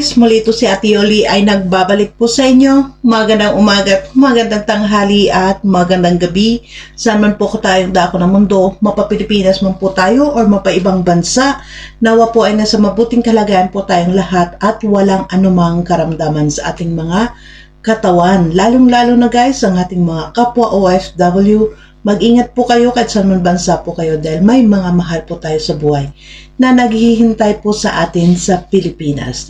Guys, muli ito si Ate Yoli ay nagbabalik po sa inyo. Magandang umaga at magandang tanghali at magandang gabi. Saan man po ko tayong dako ng mundo, mapapilipinas man po tayo or mapaibang bansa. Nawa po ay nasa mabuting kalagayan po tayong lahat at walang anumang karamdaman sa ating mga katawan. Lalong-lalo na guys, ang ating mga kapwa OFW, mag-ingat po kayo kahit saan man bansa po kayo dahil may mga mahal po tayo sa buhay na naghihintay po sa atin sa Pilipinas.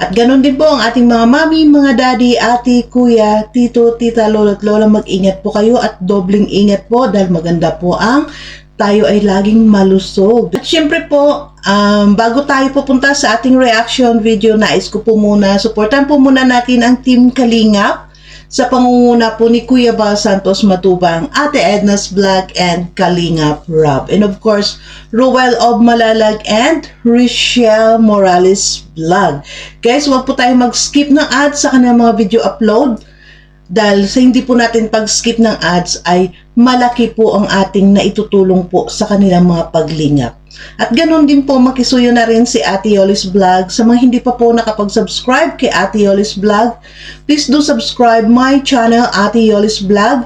At ganun din po ang ating mga mami, mga daddy, ate, kuya, tito, tita, lolo at lola, mag-ingat po kayo at dobling ingat po dahil maganda po ang tayo ay laging malusog. At syempre po, um, bago tayo pupunta sa ating reaction video, nais ko po muna, supportan po muna natin ang Team Kalingap sa pangunguna po ni Kuya Bal Santos Matubang, Ate Edna's Vlog, and Kalingap Rob. And of course, Ruel of Malalag and Richelle Morales Vlog. Guys, huwag po tayo mag-skip ng ads sa kanilang mga video upload dahil sa hindi po natin pag-skip ng ads ay malaki po ang ating naitutulong po sa kanilang mga paglingap. At ganun din po makisuyo na rin si Ate Yolis Vlog. Sa mga hindi pa po nakapag-subscribe kay Ate Yolis Vlog, please do subscribe my channel Ate Yolis Vlog.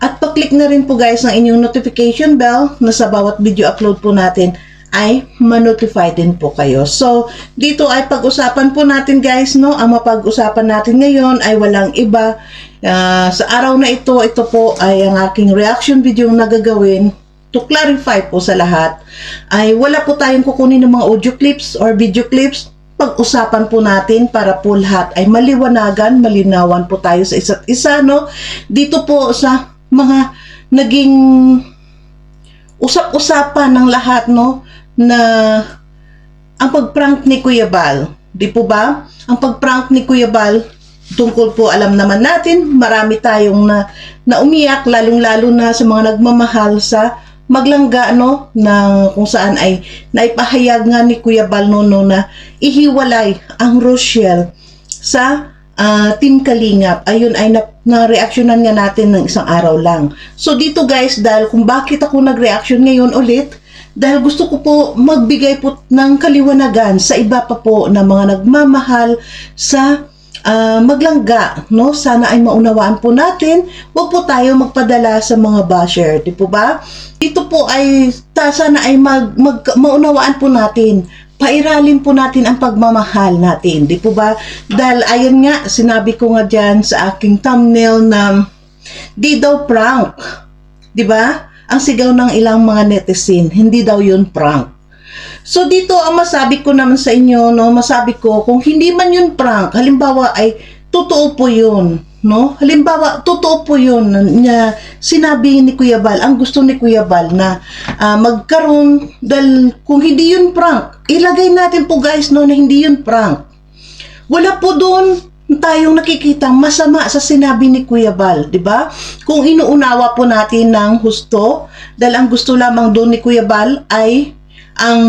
At pa-click na rin po guys ng inyong notification bell na sa bawat video upload po natin ay ma-notify din po kayo. So, dito ay pag-usapan po natin guys, no? Ang mapag-usapan natin ngayon ay walang iba. Ah, sa araw na ito, ito po ay ang aking reaction video na gagawin to clarify po sa lahat ay wala po tayong kukunin ng mga audio clips or video clips pag-usapan po natin para po lahat ay maliwanagan, malinawan po tayo sa isa't isa, no? Dito po sa mga naging usap-usapan ng lahat, no? Na ang pag-prank ni Kuya Bal, di po ba? Ang pag-prank ni Kuya Bal, tungkol po alam naman natin, marami tayong na, na umiyak, lalong-lalo na sa mga nagmamahal sa maglangga no ng kung saan ay naipahayag nga ni Kuya Bal Nono na ihiwalay ang Rochelle sa ah, Team Kalingap. Ayun ay na, na-reactionan nga natin ng isang araw lang. So dito guys, dahil kung bakit ako nag-reaction ngayon ulit, dahil gusto ko po magbigay po ng kaliwanagan sa iba pa po na mga nagmamahal sa ah, maglangga, no? Sana ay maunawaan po natin. Huwag po tayo magpadala sa mga basher, di po ba? Ito po ay ta, sana ay mag, mag, maunawaan po natin. Pairalin po natin ang pagmamahal natin, di po ba? Dahil ayon nga, sinabi ko nga dyan sa aking thumbnail na di daw prank, di ba? Ang sigaw ng ilang mga netizen, hindi daw yun prank. So dito ang masabi ko naman sa inyo, no, masabi ko kung hindi man yun prank, halimbawa ay totoo po yun, no? Halimbawa, totoo po yun na, na sinabi ni Kuya Bal, ang gusto ni Kuya Bal na ah, magkaroon dahil kung hindi yun prank, ilagay natin po guys no na hindi yun prank. Wala po doon tayong nakikitang masama sa sinabi ni Kuya Bal, di ba? Kung inuunawa po natin ng husto, dahil ang gusto lamang doon ni Kuya Bal ay ang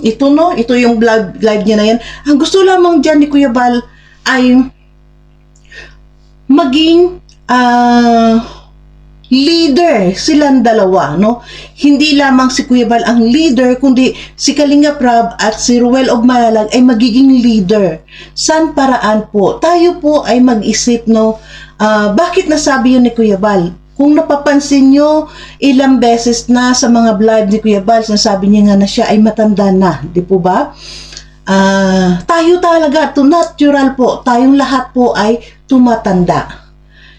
ito no, ito yung vlog live niya na yan. Ang gusto lamang diyan ni Kuya Bal ay maging ah leader silang dalawa, no? Hindi lamang si Kuya Bal ang leader, kundi si Kalinga Prab at si Ruel of Malalag ay magiging leader. San paraan po? Tayo po ay mag-isip, no? Ah, bakit nasabi yun ni Kuya Bal? Kung napapansin nyo, ilang beses na sa mga vlog ni Kuya Bal, sinasabi niya nga na siya ay matanda na, di po ba? Ah, tayo talaga, to natural po, tayong lahat po ay tumatanda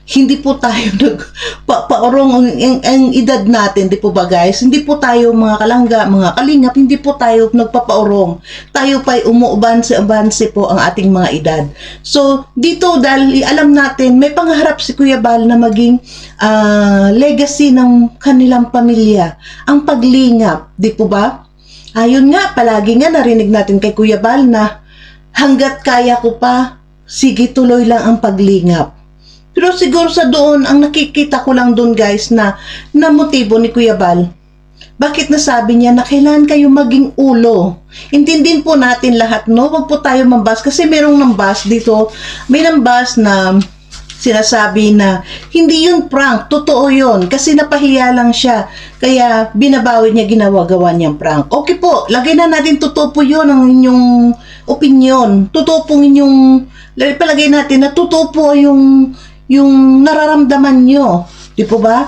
hindi po tayo nagpapaorong ang, ang, ang edad natin, di po ba guys? Hindi po tayo mga kalangga, mga kalingap, hindi po tayo nagpapaorong. Tayo pa'y umuubanse-ubanse po ang ating mga edad. So, dito dahil alam natin, may pangarap si Kuya Bal na maging ah, legacy ng kanilang pamilya. Ang paglingap, di po ba? Ayun nga, palagi nga narinig natin kay Kuya Bal na hanggat kaya ko pa, sige tuloy lang ang paglingap. Pero siguro sa doon, ang nakikita ko lang doon guys na na motibo ni Kuya Bal. Bakit nasabi niya na kailangan kayo maging ulo? Intindihin po natin lahat, no? Huwag po tayo mambas kasi merong nambas dito. May nambas na sinasabi na hindi yun prank, totoo yun kasi napahiya lang siya kaya binabawi niya ginawa-gawa niyang prank. Okay po, lagay na natin totoo po yun ang inyong opinion. Totoo pong inyong, palagay natin na totoo po yung, yung nararamdaman nyo. Di po ba?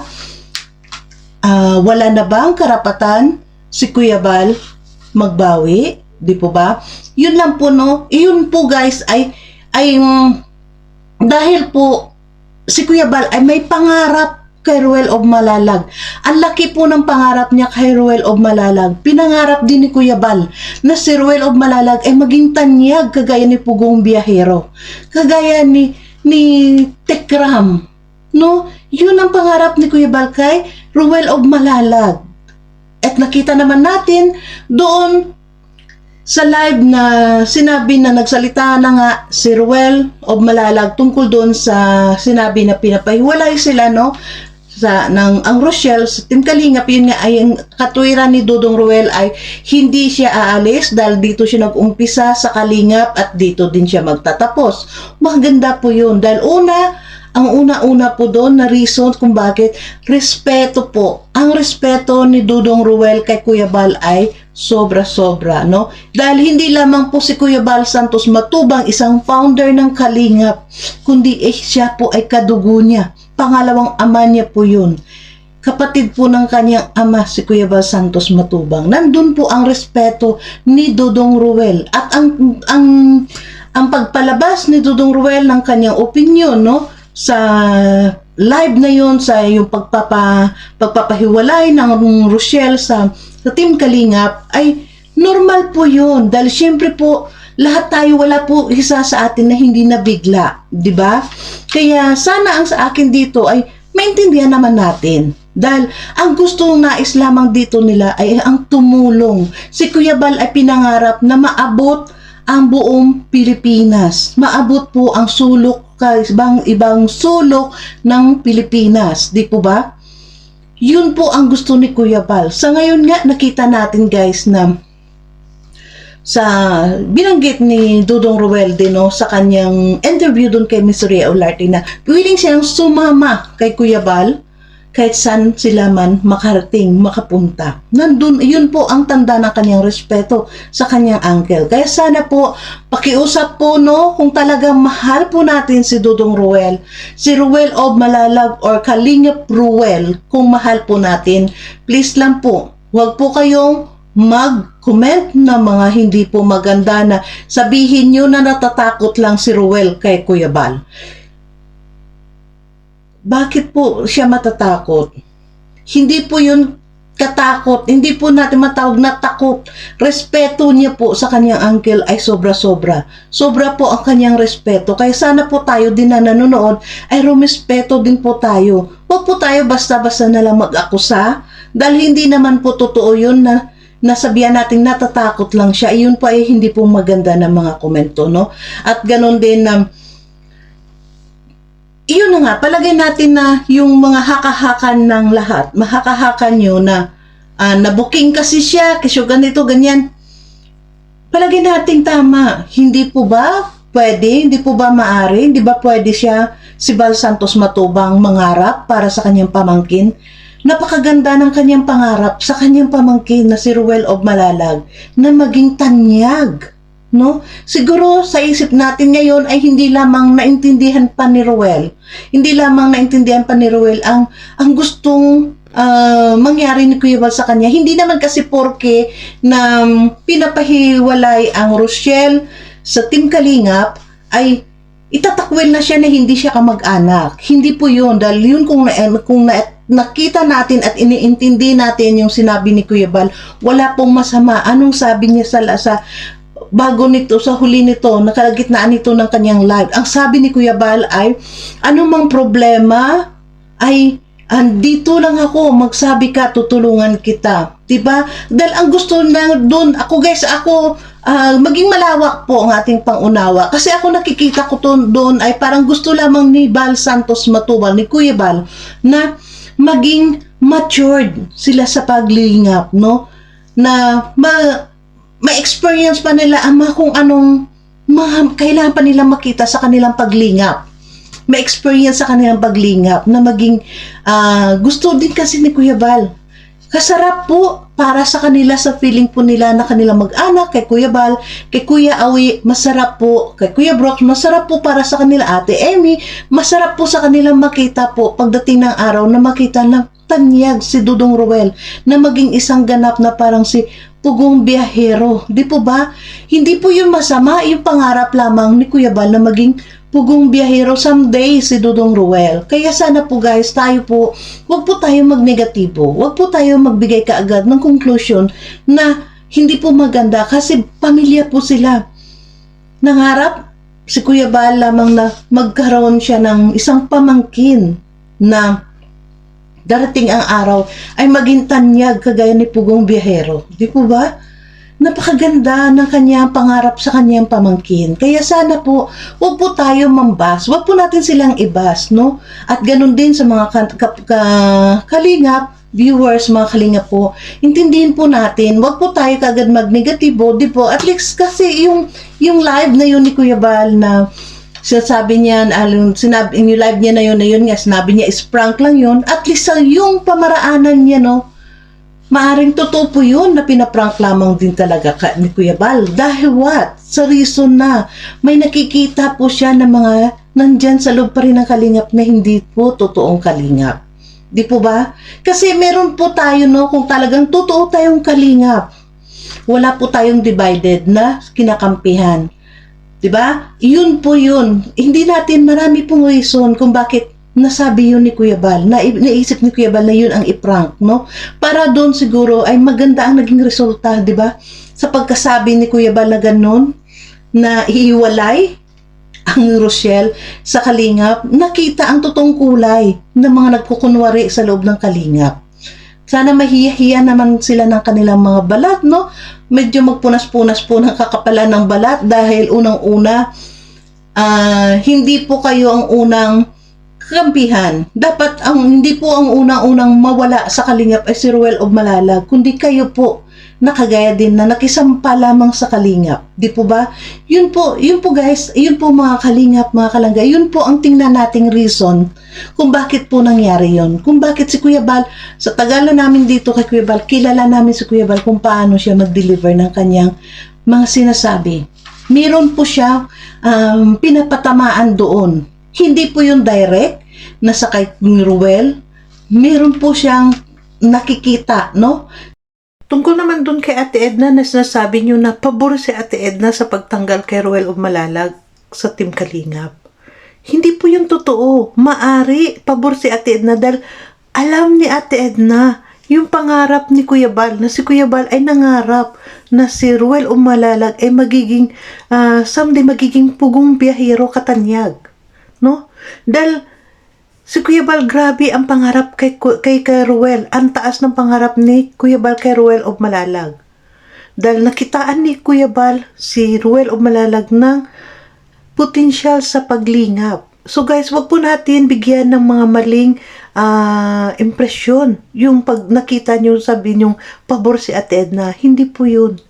Ah, wala na ba ang karapatan si Kuya Bal magbawi? Di po ba? Yun lang po, no? Yun po, guys, ay, ay, mm, dahil po, si Kuya Bal ay may pangarap kay Ruel of Malalag. Ang laki po ng pangarap niya kay Ruel of Malalag. Pinangarap din ni Kuya Bal na si Ruel of Malalag ay maging tanyag kagaya ni Pugong Biyahero. Kagaya ni ni Tekram. No? Yun ang pangarap ni Kuya Bal kay Ruel of Malalag. At nakita naman natin doon sa live na sinabi na nagsalita na nga si Ruel of Malalag tungkol doon sa sinabi na pinapahiwalay sila no sa ng ang Rochelle sa Team Kalingap yun nga ay ang katwiran ni Dudong Ruel ay hindi siya aalis dahil dito siya nag-umpisa sa Kalingap at dito din siya magtatapos. Maganda po yun dahil una ang una-una po doon na reason kung bakit respeto po. Ang respeto ni Dudong Ruel kay Kuya Bal ay sobra-sobra, no? Dahil hindi lamang po si Kuya Bal Santos Matubang isang founder ng Kalingap, kundi eh, siya po ay kadugo niya. Pangalawang ama niya po yun. Kapatid po ng kanyang ama si Kuya Bal Santos Matubang. Nandun po ang respeto ni Dudong Ruel at ang ang ang pagpalabas ni Dudong Ruel ng kanyang opinion no sa live na yon sa yung pagpapa pagpapahiwalay ng Rochelle sa sa Team Kalingap ay normal po yun dahil syempre po lahat tayo wala po isa sa atin na hindi nabigla, di ba? Kaya sana ang sa akin dito ay maintindihan naman natin. Dahil ang gusto nais lamang dito nila ay ang tumulong. Si Kuya Bal ay pinangarap na maabot ang buong Pilipinas. Maabot po ang sulok ibang ibang sulok ng Pilipinas, di po ba? Yun po ang gusto ni Kuya Bal. Sa ngayon nga nakita natin guys na sa binanggit ni Dudong Ruel din no, sa kanyang interview doon kay Miss Ria Olarte na willing siyang sumama kay Kuya Bal kahit saan sila man makarating, makapunta. Nandun, yun po ang tanda ng kanyang respeto sa kanyang uncle. Kaya sana po, pakiusap po no, kung talagang mahal po natin si Dudong Ruel, si Ruel of Malalag or Kalingap Ruel, kung mahal po natin, please lang po, huwag po kayong mag-comment na mga hindi po maganda na sabihin nyo na natatakot lang si Ruel kay Kuya Bal. Bakit po siya matatakot? Hindi po yun katakot. Hindi po natin matawag na takot. Respeto niya po sa kanyang uncle ay sobra-sobra. Sobra po ang kanyang respeto. Kaya sana po tayo din na nanonood ay rumispeto din po tayo. Huwag po tayo basta-basta na lang mag-akusa. Dahil hindi naman po totoo yun na nasabihan natin natatakot lang siya. Ayun po ay hindi po maganda ng mga komento, no? At ganon din na iyon na nga, palagay natin na yung mga hakahakan ng lahat, mahakahakan nyo na uh, nabuking kasi siya, kasi ganito, ganyan. Palagay natin tama. Hindi po ba pwede? Hindi po ba maari? Hindi ba pwede siya, si Bal Santos Matubang, mangarap para sa kanyang pamangkin? Napakaganda ng kanyang pangarap sa kanyang pamangkin na si Ruel of Malalag na maging tanyag no? Siguro sa isip natin ngayon ay hindi lamang naintindihan pa ni Ruel. Hindi lamang naintindihan pa ni Ruel ang ang gustong uh, mangyari ni Kuya Val sa kanya. Hindi naman kasi porke na um, pinapahiwalay ang Rochelle sa Team Kalingap ay itatakwil na siya na hindi siya kamag-anak. Hindi po yun. Dahil yun kung, na, kung na, nakita natin at iniintindi natin yung sinabi ni Kuya Bal, wala pong masama. Anong sabi niya sa, sa bago nito, sa huli nito, nakalagitnaan nito ng kanyang live. Ang sabi ni Kuya Bal ay, anumang problema ay andito lang ako, magsabi ka, tutulungan kita. 'Di ba? Dahil ang gusto na doon, ako guys, ako uh, maging malawak po ang ating pangunawa. Kasi ako nakikita ko doon ay parang gusto lamang ni Bal Santos Matubal, ni Kuya Bal, na maging matured sila sa paglingap, no? Na ma ma-experience pa nila ama kung anong ma- kailangan pa nilang makita sa kanilang paglingap. Ma-experience sa kanilang paglingap na maging uh, gusto din kasi ni Kuya Bal. Kasarap po para sa kanila sa feeling po nila na kanila mag-anak kay Kuya Bal, kay Kuya Awi, masarap po, kay Kuya Brock, masarap po para sa kanila Ate Amy, masarap po sa kanila makita po pagdating ng araw na makita na tanyag si Dudong Ruel na maging isang ganap na parang si Pugong Biyahero. Di po ba? Hindi po yun masama, yung pangarap lamang ni Kuya Bal na maging Pugong Biyahero someday si Dudong Ruel. Kaya sana po guys, tayo po, wag po tayo magnegatibo. Wag po tayo magbigay kaagad ng conclusion na hindi po maganda kasi pamilya po sila. Nangarap si Kuya Bal lamang na magkaroon siya ng isang pamangkin na darating ang araw ay maging tanyag kagaya ni Pugong Biyahero. Di po ba? Napakaganda ng kanyang pangarap sa kanyang pamangkin. Kaya sana po, huwag po tayo mambas. Huwag po natin silang ibas, no? At ganun din sa mga ka- ka- ka- kalingap, viewers, mga kalingap po, intindihin po natin, huwag po tayo kagad magnegatibo, di po, at least kasi yung, yung live na yun ni Kuya Bal na sinasabi niya, alun, sinabi, yung live niya na yun, na yun nga, sinabi niya is prank lang yun, at least sa yung pamaraanan niya, no, maaring totoo po yun na pinaprank lamang din talaga ka, ni Kuya Bal. Dahil what? Sa reason na may nakikita po siya ng mga nandyan sa loob pa rin ng kalingap na hindi po totoong kalingap. Di po ba? Kasi meron po tayo, no, kung talagang totoo tayong kalingap, wala po tayong divided na kinakampihan. 'Di ba? Yun po yun. Hindi natin marami pong reason kung bakit nasabi yun ni Kuya Bal. Na, naisip ni Kuya Bal na yun ang iprank, no? Para doon siguro ay maganda ang naging resulta, 'di ba? Sa pagkasabi ni Kuya Bal na ganun, na iiwalay ang Rochelle sa Kalingap, nakita ang totoong kulay ng mga nagkukunwari sa loob ng Kalingap. Sana mahihiya naman sila ng kanilang mga balat, no? Medyo magpunas-punas po ng kakapalan ng balat dahil unang-una, ah, hindi po kayo ang unang kampihan. Dapat ang hindi po ang unang-unang mawala sa kalingap ay si Ruel of Malalag, kundi kayo po nakagaya din na nakisampa lamang sa kalingap. Di po ba? Yun po, yun po guys, yun po mga kalingap, mga kalangga, yun po ang tingnan nating reason kung bakit po nangyari yun. Kung bakit si Kuya Bal, sa tagal na namin dito kay Kuya Bal, kilala namin si Kuya Bal kung paano siya mag-deliver ng kanyang mga sinasabi. Meron po siya um, pinapatamaan doon. Hindi po yung direct na sa kay Ruel. Meron po siyang nakikita, no? Tungkol naman dun kay Ate Edna na sinasabi niyo na pabor si Ate Edna sa pagtanggal kay Ruel of Malalag sa Team Kalingap. Hindi po yung totoo. Maari, pabor si Ate Edna dahil alam ni Ate Edna yung pangarap ni Kuya Bal na si Kuya Bal ay nangarap na si Ruel of Malalag ay magiging ah, someday magiging pugong biyahero katanyag. No? Dahil Si Kuya Bal, grabe ang pangarap kay, kay, kay. Ang taas ng pangarap ni Kuya Bal kay Ruel of Malalag. Dahil nakitaan ni Kuya Bal si Ruel of Malalag ng potensyal sa paglingap. So guys, wag po natin bigyan ng mga maling ah, impresyon. Yung pag nakita nyo sabi nyo, pabor si Ate Edna. Hindi po yun.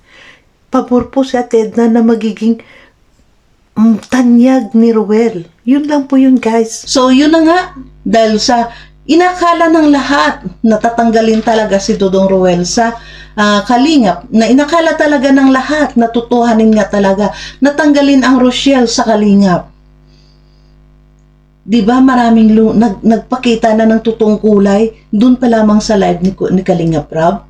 Pabor po si Ate Edna na magiging tanyag ni Ruel. Yun lang po yun, guys. So, yun na nga. Dahil sa inakala ng lahat na tatanggalin talaga si Dodong Ruel sa ah, kalingap, na inakala talaga ng lahat na tutuhanin nga talaga, natanggalin ang Rochelle sa kalingap. Di ba maraming nag, nagpakita na ng totoong kulay doon pa lamang sa live ni, ni Kalingap Rob?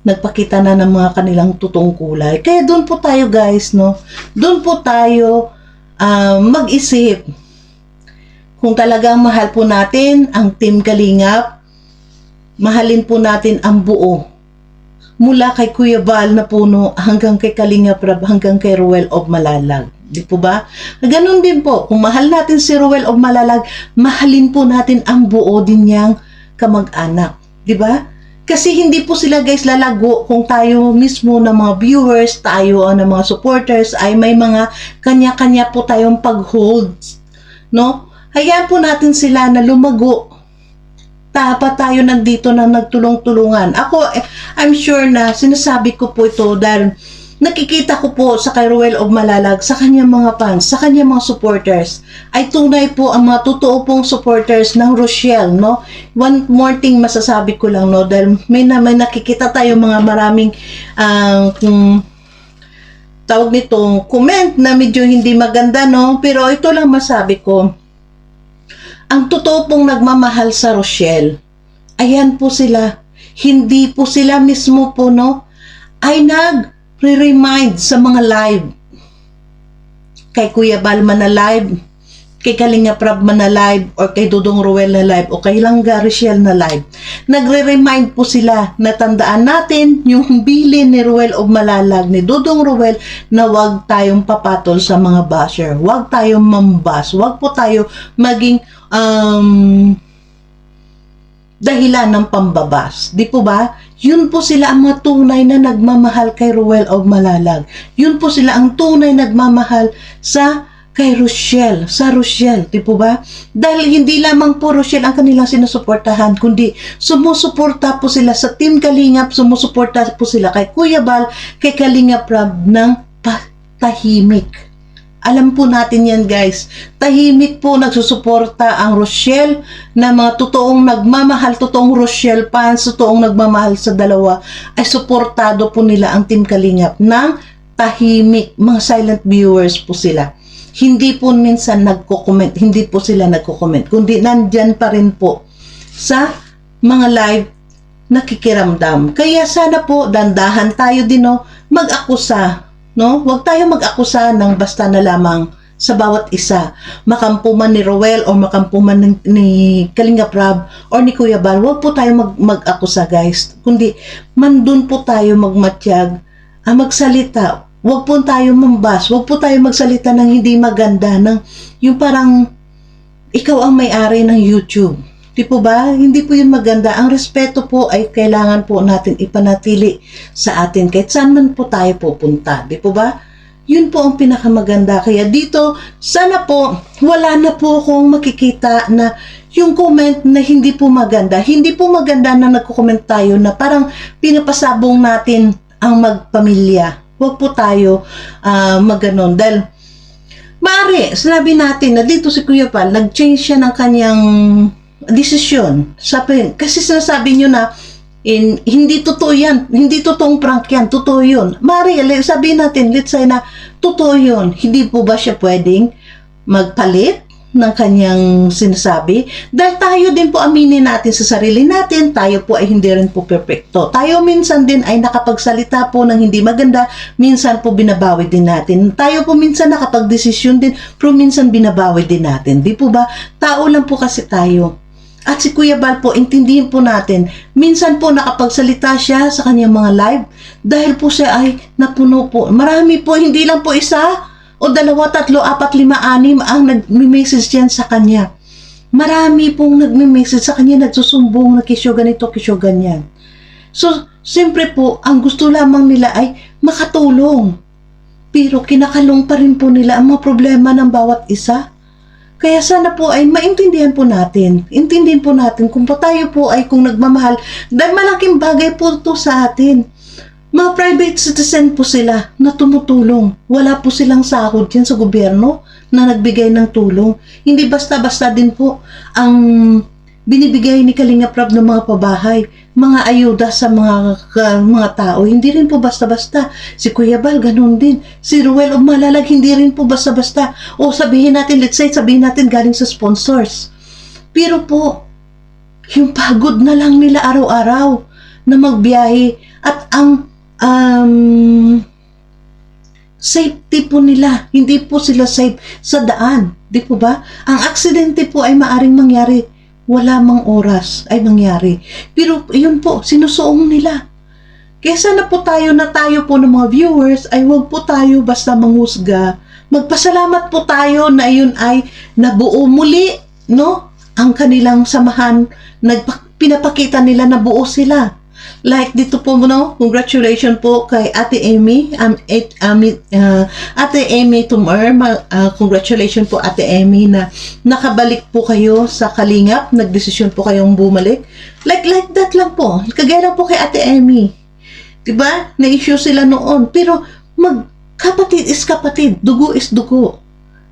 Nagpakita na ng mga kanilang totoong kulay. Kaya doon po tayo guys, no? Doon po tayo ah, mag-isip kung talagang mahal po natin ang Team Kalingap, mahalin po natin ang buo. Mula kay Kuya Val na puno hanggang kay Kalingap Rab, hanggang kay Ruel of Malalag. Di po ba? Ganun din po, kung mahal natin si Ruel of Malalag, mahalin po natin ang buo din niyang kamag-anak. Di ba? Kasi hindi po sila guys lalago kung tayo mismo na mga viewers, tayo ah, na mga supporters ay may mga kanya-kanya po tayong pag-hold. No? Hayaan po natin sila na lumago. Dapat tayo nandito na nagtulong-tulungan. Ako, eh, I'm sure na sinasabi ko po ito dahil nakikita ko po sa kay Ruel of Malalag, sa kanyang mga fans, sa kanyang mga supporters, ay tunay po ang mga totoo pong supporters ng Rochelle, no? One more thing masasabi ko lang, no? Dahil may, na, may nakikita tayo mga maraming ang kung tawag nito, comment na medyo hindi maganda, no? Pero ito lang masabi ko. Ang totoo pong nagmamahal sa Rochelle, ayan po sila. Hindi po sila mismo po, no? Ay nag-remind sa mga live. Kay Kuya Balma na live, kay Kalinga Prab na live, or kay Dudong Ruel na live, o kay Langga Rochelle na live. Nagre-remind po sila na tandaan natin yung bilin ni Ruel o Malalag, ni Dudong Ruel, na wag tayong papatol sa mga basher. Wag tayong mambas. Wag po tayo maging um, dahilan ng pambabas. Di po ba? Yun po sila ang mga tunay na nagmamahal kay Ruel o Malalag. Yun po sila ang tunay nagmamahal sa kay Rochelle, sa Rochelle, di po ba? Dahil hindi lamang po Rochelle ang kanilang sinusuportahan, kundi sumusuporta po sila sa Team Kalingap, sumusuporta po sila kay Kuya Bal, kay Kalingap Rab ng patahimik. Alam po natin yan guys. Tahimik po nagsusuporta ang Rochelle na mga totoong nagmamahal, totoong Rochelle fans, totoong nagmamahal sa dalawa ay suportado po nila ang Team Kalingap ng tahimik. Mga silent viewers po sila. Hindi po minsan nagko-comment, hindi po sila nagko-comment, kundi nandyan pa rin po sa mga live nakikiramdam. Kaya sana po dandahan tayo din no, mag-akusa no? Huwag tayo mag-akusa ng basta na lamang sa bawat isa. Makampuman ni Roel o makampuman ni, ni Kalinga Prab or ni Kuya Bal, huwag po tayo mag, mag-akusa guys. Kundi, mandun po tayo magmatyag, ah, magsalita. Huwag po tayo mambas. Huwag po tayo magsalita ng hindi maganda. Ng, yung parang, ikaw ang may-ari ng YouTube. Di po ba? Hindi po yun maganda. Ang respeto po ay kailangan po natin ipanatili sa atin kahit saan man po tayo pupunta. Di po ba? Yun po ang pinakamaganda. Kaya dito, sana po, wala na po akong makikita na yung comment na hindi po maganda. Hindi po maganda na nagko-comment tayo na parang pinapasabong natin ang magpamilya. Huwag po tayo uh, maganon. Dahil, Mari, sinabi natin na dito si Kuya Pal, nag-change siya ng kanyang desisyon. Sabi, kasi sinasabi nyo na in, hindi totoo yan. Hindi totoong prank yan. Totoo yun. Mari, sabi natin, let's say na totoo yun. Hindi po ba siya pwedeng magpalit ng kanyang sinasabi? Dahil tayo din po aminin natin sa sarili natin, tayo po ay hindi rin po perfecto. Tayo minsan din ay nakapagsalita po ng hindi maganda, minsan po binabawi din natin. Tayo po minsan nakapagdesisyon din, pero minsan binabawi din natin. Di po ba? Tao lang po kasi tayo. At si Kuya Bal po, intindihin po natin, minsan po nakapagsalita siya sa kanyang mga live dahil po siya ay napuno po. Marami po, hindi lang po isa o dalawa, tatlo, apat, lima, anim ang nag-message yan sa kanya. Marami pong nagme-message sa kanya, nagsusumbong na kisyo ganito, kisyo ganyan. So, siyempre po, ang gusto lamang nila ay makatulong. Pero kinakalong pa rin po nila ang mga problema ng bawat isa. Kaya sana po ay maintindihan po natin. Intindihin po natin kung pa tayo po ay kung nagmamahal. Dahil malaking bagay po ito sa atin. Mga private citizen po sila na tumutulong. Wala po silang sahod yan sa gobyerno na nagbigay ng tulong. Hindi basta-basta din po ang binibigay ni Kalinga Prab ng mga pabahay, mga ayuda sa mga mga tao. Hindi rin po basta-basta. Si Kuya Bal, ganun din. Si Ruel o Malalag, hindi rin po basta-basta. O sabihin natin, let's say, sabihin natin galing sa sponsors. Pero po, yung pagod na lang nila araw-araw na magbiyahe at ang um, safety po nila. Hindi po sila safe sa daan. Di po ba? Ang aksidente po ay maaring mangyari. Wala mang oras ay mangyari. Pero yun po, sinusuong nila. Kaya sana po tayo na tayo po ng mga viewers ay huwag po tayo basta manghusga. Magpasalamat po tayo na yun ay nabuo muli, no? Ang kanilang samahan, nagpa- pinapakita nila na buo sila. Like dito po no, congratulations po kay Ate Amy, um, et, um, uh, Ate Amy Tumor, ma- uh, congratulations po Ate Amy na nakabalik po kayo sa Kalingap, nagdesisyon po kayong bumalik. Like like that lang po. Kagaya lang po kay Ate Amy. 'Di ba? Na-issue sila noon, pero magkapatid is kapatid, dugo is dugo.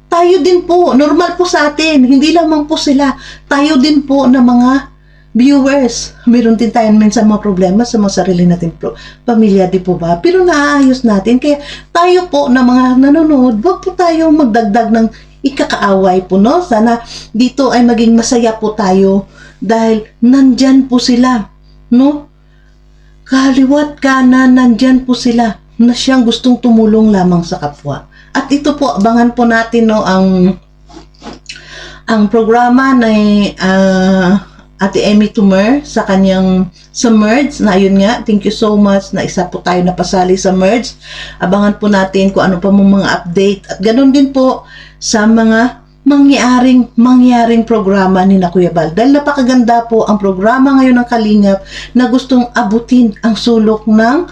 Tayo din po, normal po sa atin, hindi lamang po sila. Tayo din po na mga viewers. Meron din tayo minsan mga problema sa mga sarili natin pro- pamilya, di po ba? Pero naaayos natin. Kaya tayo po na mga nanonood, wag po tayo magdagdag ng ikakaaway po, no? Sana dito ay maging masaya po tayo dahil nandyan po sila, no? Kaliwat kanan, nandyan po sila na siyang gustong tumulong lamang sa kapwa. At ito po, abangan po natin no, ang ang programa na ah, Ate Emmy Tumer sa kanyang sa Merge na yun nga, thank you so much na isa po tayo napasali sa Merge. Abangan po natin kung ano pa mong mga update at ganun din po sa mga mangyaring mangyaring programa ni na Kuya Bal. Dahil napakaganda po ang programa ngayon ng Kalingap na gustong abutin ang sulok ng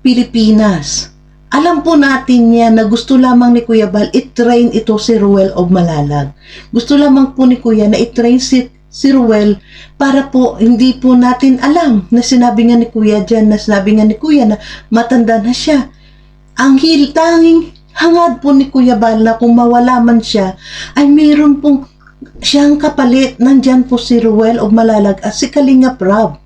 Pilipinas. Alam po natin yan na gusto lamang ni Kuya Bal i-train ito si Ruel of Malalag. Gusto lamang po ni Kuya na i-train si, si Ruel para po hindi po natin alam na sinabi nga ni Kuya dyan, na sinabi nga ni Kuya na matanda na siya. Ang hil, tanging hangad po ni Kuya Bal na kung mawala man siya, ay mayroon pong siyang kapalit. Nandyan po si Ruel of Malalag at si Kalinga Prab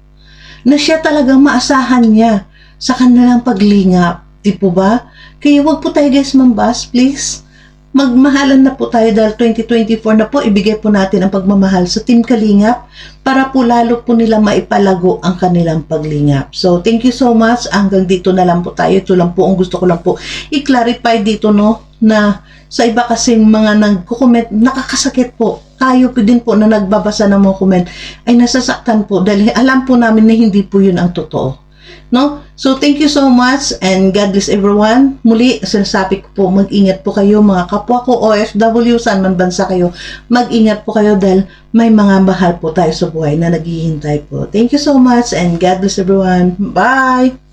na siya talagang maasahan niya sa kanilang paglingap. Di po ba? Kaya wag po tayo guys mambas, please. Magmahalan na po tayo dahil 2024 na po, ibigay po natin ang pagmamahal sa Team Kalingap para po lalo po nila maipalago ang kanilang paglingap. So, thank you so much. Hanggang dito na lang po tayo. Ito lang po ang gusto ko lang po i-clarify dito, no, na sa iba kasing mga nagko-comment, nakakasakit po. Kayo po din po na nagbabasa ng mga comment ay nasasaktan po dahil alam po namin na hindi po yun ang totoo. No? So, thank you so much and God bless everyone. Muli, sinasabi ko po, mag-ingat po kayo mga kapwa ko OFW, saan man bansa kayo. Mag-ingat po kayo dahil may mga mahal po tayo sa buhay na naghihintay po. Thank you so much and God bless everyone. Bye!